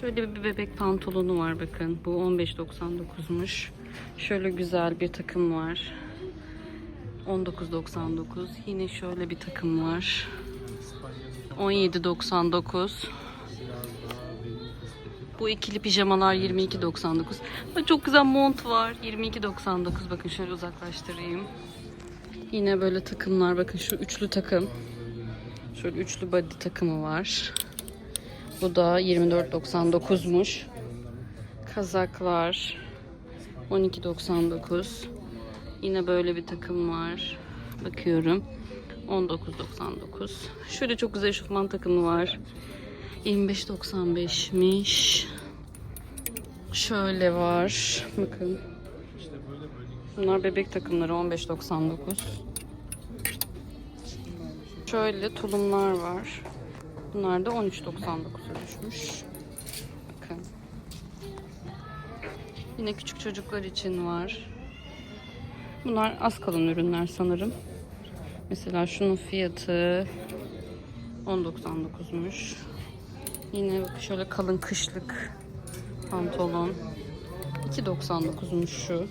Şöyle bir bebek pantolonu var bakın. Bu 15.99'muş. Şöyle güzel bir takım var. 19.99. Yine şöyle bir takım var. 17.99. Bu ikili pijamalar 22.99. Bak Çok güzel mont var. 22.99. Bakın şöyle uzaklaştırayım. Yine böyle takımlar. Bakın şu üçlü takım. Şöyle üçlü body takımı var. Bu da 24.99'muş. Kazaklar 12.99. Yine böyle bir takım var. Bakıyorum. 19.99. Şöyle çok güzel şofman takımı var. 25.95'miş. Şöyle var. Bakın. Bunlar bebek takımları 15.99. Şöyle tulumlar var. Bunlar da 13.99'a düşmüş. Bakın. Yine küçük çocuklar için var. Bunlar az kalan ürünler sanırım. Mesela şunun fiyatı 10.99'muş. Yine bak şöyle kalın kışlık pantolon. 2.99'muş şu.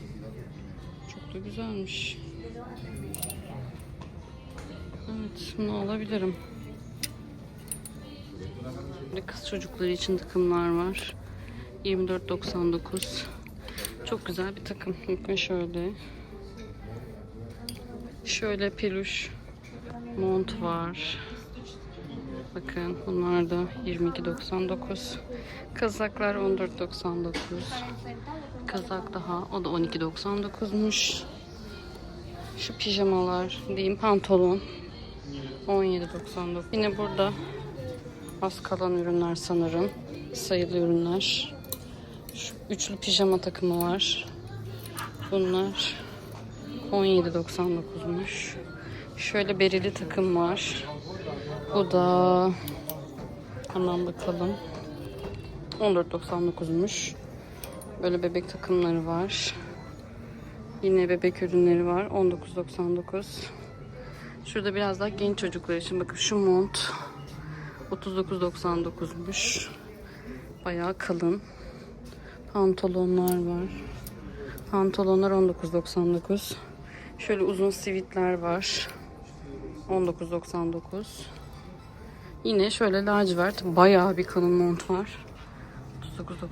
Çok da güzelmiş. Evet, bunu alabilirim. Böyle kız çocukları için takımlar var. 24.99. Çok güzel bir takım. Bakın şöyle. Şöyle peluş mont var. Bakın bunlar da 22.99. Kazaklar 14.99. Kazak daha o da 12.99'muş. Şu pijamalar diyeyim pantolon 17.99. Yine burada az kalan ürünler sanırım. Sayılı ürünler. Şu üçlü pijama takımı var. Bunlar 17.99'muş. Şöyle bereli takım var. Bu da hemen bakalım. 14.99'muş. Böyle bebek takımları var. Yine bebek ürünleri var. 19.99. Şurada biraz daha genç çocuklar için bakın şu mont 39.99'muş. Bayağı kalın. Pantolonlar var. Pantolonlar 19.99. Şöyle uzun sivitler var. 19.99. Yine şöyle lacivert bayağı bir kalın mont var. 39.99.